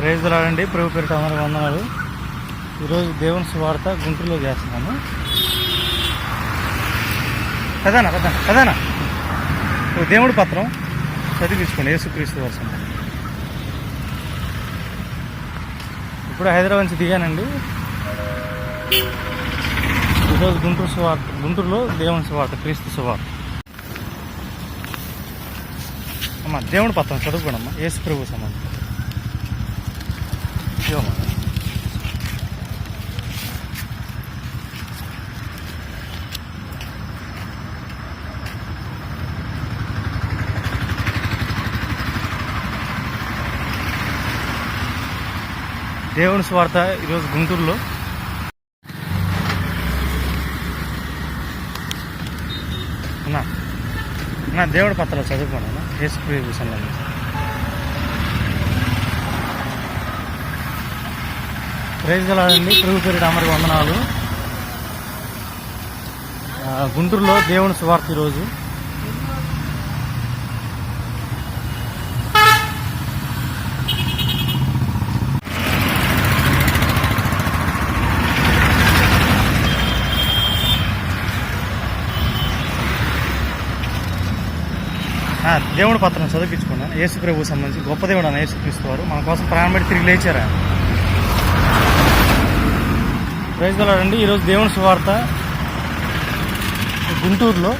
Praise రాడండి ప్రభు పేరిట అందరూ వందనాలు. ఈరోజు దేవుని సువార్త గుంటూరులో చేస్తున్నాను కదానా కదానా కదానా ఓ దేవుడి పత్రం చదివించుకోండి. యేసుక్రీస్తు వర్షం ఇప్పుడు హైదరాబాద్ నుంచి దిగానండి. ఈరోజు గుంటూరు సువార్త గుంటూరులో దేవుని సువార్త క్రీస్తు సువార్త. అమ్మా దేవుడి పత్రం చదువుకోండి అమ్మా యేసు ప్రభు సంబంధం ఇదిగోమ్మా. దేవుని స్వార్థ ఈరోజు గుంటూరులో. అన్నా నా దేవుడి పత్రాలు చదువుకోండి యేసు ప్రభు సంబంధించి. ప్రైజ్ గలాడండి ప్రభు పేరు అమరికి వందనాలు. గుంటూరులో దేవుని సువార్త ఈరోజు. దేవుడి పత్రం చదివించుకున్నాను. యేసు ప్రభు సంబంధించి గొప్ప దేవుడు అన్న యేసుక్రీస్తు వారు. మన కోసం ప్రాణం పెట్టి తిరిగి లేచారా? ప్రైజ్ గలాడండి ఈరోజు దేవుని సువార్త గుంటూరులో.